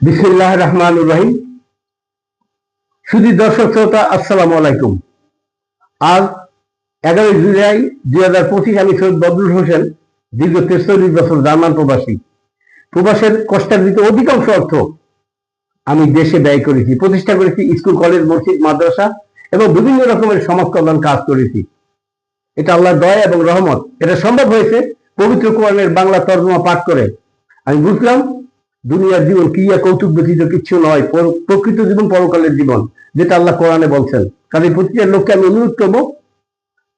বিসমুল্লাহ রহমান রহিম। শুধু দর্শক শ্রোতা, আসসালামু আলাইকুম। আজ এগারোই জুলাই দুই হাজার পঁচিশ আমি সৈয়দ বদরুল হোসেন, দীর্ঘ তেষট্টি বছর জার্মান প্রবাসী। প্রবাসের কষ্টার্জিত অধিকাংশ অর্থ আমি দেশে ব্যয় করেছি, প্রতিষ্ঠা করেছি, স্কুল, কলেজ, মসজিদ, মাদ্রাসা এবং বিভিন্ন রকমের সমাজ কল্যাণ কাজ করেছি। এটা আল্লাহর দয়া এবং রহমত। এটা সম্ভব হয়েছে পবিত্র কোরআনের বাংলা তর্জমা পাঠ করে। আমি বুঝলাম দুনিয়ার জীবন ক্রিয়া কৌতুক ব্যতীত কিছু নয়। প্রকৃত জীবন, পরকালের জীবন, যেটা আল্লাহ কোরআনে বলছেন। কাজে প্রতিটা লোককে আমি অনুরোধ করব,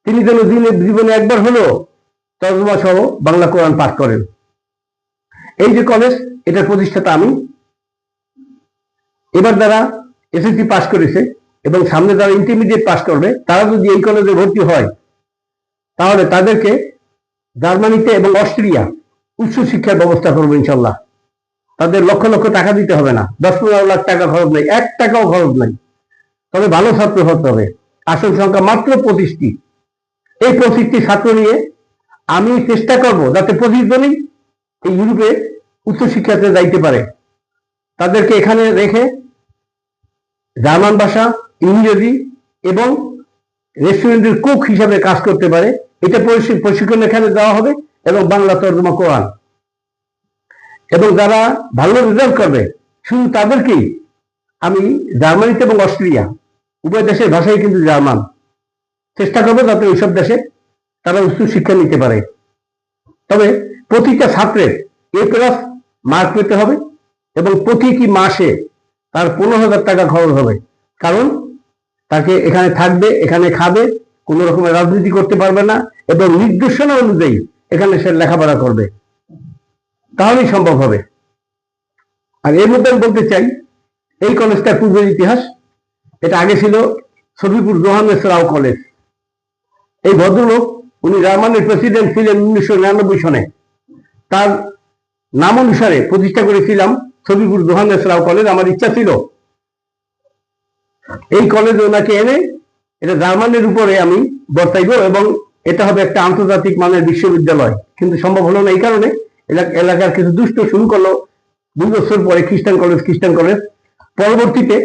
তিনি যেন দিনের জীবনে একবার হলো তর্জমা সহ বাংলা কোরআন পাঠ করেন। এই যে কলেজ এটার প্রতিষ্ঠাতা আমি। এবার যারা এসএসসি পাশ করেছে এবং সামনে যারা ইন্টারমিডিয়েট পাশ করবে, তারা যদি এই কলেজে ভর্তি হয়, তাহলে তাদেরকে জার্মানিতে এবং অস্ট্রিয়া উচ্চ শিক্ষার ব্যবস্থা করব ইনশাল্লাহ। তাদের লক্ষ লক্ষ টাকা দিতে হবে না। দশ পনেরো লাখ টাকা খরচ নেই, এক টাকাও খরচ নেই। তবে ভালো ছাত্র হতে হবে। আসল সংখ্যা মাত্র পঁচিশটি। এই পঁচিশটি ছাত্র নিয়ে আমি চেষ্টা করব যাতে পঁচিশ জনই এই ইউরোপে উচ্চশিক্ষাতে যাইতে পারে। তাদেরকে এখানে রেখে জার্মান ভাষা, ইংরেজি এবং রেস্টুরেন্টের কুক হিসাবে কাজ করতে পারে। এটা প্রশি- প্রশিক্ষণ এখানে দেওয়া হবে এবং বাংলা তর্জমা কোরআন। এবং যারা ভালো রেজাল্ট করবে, শুধু তাদেরকেই আমি জার্মানিতে এবং অস্ট্রেলিয়া উভয় দেশের ভাষাই কিন্তু জার্মান। চেষ্টা করব যাতে ওইসব দেশে তারা উচ্চ শিক্ষা নিতে পারে। তবে প্রতিটা ছাত্রের এ প্লাস মার্ক পেতে হবে এবং প্রতিটি মাসে তার পনেরো হাজার টাকা খরচ হবে। কারণ তাকে এখানে থাকবে, এখানে খাবে, কোনো রকমের রাজনীতি করতে পারবে না এবং নির্দেশনা অনুযায়ী এখানে সে লেখাপড়া করবে। তাহলেই সম্ভব হবে। আর এর মধ্যে আমি বলতে চাই, এই কলেজটার পূর্বের ইতিহাস, এটা আগে ছিল সফিপুর জোহানেস রাও কলেজ। এই ভদ্রলোক, উনি জার্মানির প্রেসিডেন্ট ছিলেন উনিশশো নিরানব্বই সনে। তার নাম অনুসারে প্রতিষ্ঠা করেছিলাম সফিপুর জোহানেস রাও কলেজ, আমার ইচ্ছা ছিল। এই কলেজে ওনাকে এনে, এটা জার্মানির উপরে আমি বর্তাইব এবং এটা হবে একটা আন্তর্জাতিক মানের বিশ্ববিদ্যালয়। কিন্তু সম্ভব হলো না এই কারণে। এলাকার কিছু দুষ্ট শুরু করল। দুই বছর পরে খ্রিস্টান কলেজ খ্রিস্টান কলেজ। পরবর্তীতে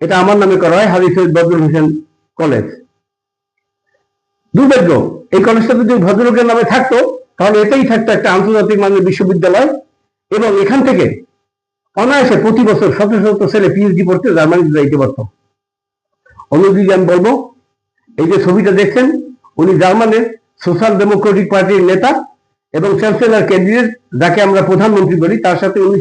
এটা আমার নামে করা হয় হাজি সৈয়দ বদরুল হোসেন কলেজ। দুর্ভাগ্য, এই কলেজটা যদি ভদ্রলোকের নামে থাকতো, তাহলে এটাই থাকতো একটা আন্তর্জাতিক মানের বিশ্ববিদ্যালয় এবং এখান থেকে অনায়াসে প্রতি বছর শত শত ছেলে পিএইচডি পড়তে জার্মানিতে যাইতে পারতো। অন্যদিকে আমি বলব, এই যে ছবিটা দেখছেন, উনি জার্মানের সোশ্যাল ডেমোক্রেটিক পার্টির নেতা এবং চ্যান্সেলর ক্যান্ডিডেট যাকে আমরা প্রধানমন্ত্রী বলি তার সাথে উনি